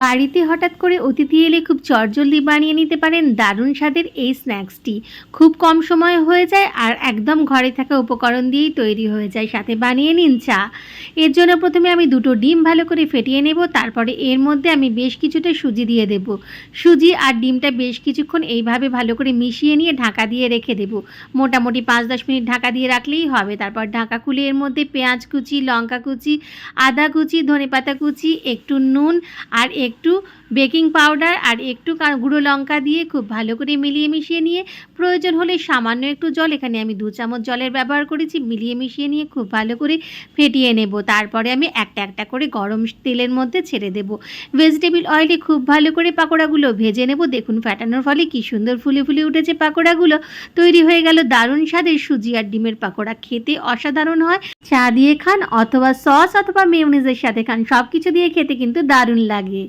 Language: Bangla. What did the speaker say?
বাড়িতে হঠাৎ করে অতিথি এলে খুব চটজলদি বানিয়ে নিতে পারেন দারুণ স্বাদের এই স্ন্যাক্সটি। খুব কম সময়ে হয়ে যায় আর একদম ঘরে থাকা উপকরণ দিয়েই তৈরি হয়ে যায়, সাথে বানিয়ে নিন চা। এর জন্য প্রথমে আমি দুটো ডিম ভালো করে ফেটিয়ে নেব, তারপরে এর মধ্যে আমি বেশ কিছুটা সুজি দিয়ে দেব। সুজি আর ডিমটা বেশ কিছুক্ষণ এইভাবে ভালো করে মিশিয়ে নিয়ে ঢাকা দিয়ে রেখে দেব। মোটামুটি পাঁচ দশ মিনিট ঢাকা দিয়ে রাখলেই হবে। তারপর ঢাকা খুলে এর মধ্যে পেঁয়াজ কুচি, লঙ্কা কুচি, আদা কুচি, ধনেপাতা কুচি, একটু নুন আর একটু বেকিং পাউডার আর একটু গুঁড়ো লঙ্কা দিয়ে খুব ভালো করে মিলিয়ে মিশিয়ে নিয়ে, প্রয়োজন হলে সামান্য একটু জল, এখানে আমি দু চামচ জলের ব্যবহার করেছি, মিলিয়ে মিশিয়ে নিয়ে খুব ভালো করে ফেটিয়ে নেব। তারপরে আমি একটা একটা করে গরম তেলের মধ্যে ছেড়ে দেব। ভেজিটেবিল অয়েলে খুব ভালো করে পাকোড়াগুলো ভেজে নেব। দেখুন ফ্যাটানোর ফলে কি সুন্দর ফুলে ফুলে উঠেছে পাকোড়াগুলো। তৈরি হয়ে গেল দারুণ স্বাদের সুজি আর ডিমের পাকোড়া। খেতে অসাধারণ হয়। চা দিয়ে খান অথবা সস অথবা মেয়োনিজের সাথে খান সব কিছু দিয়ে খেতে কিন্তু দারুণ লাগে।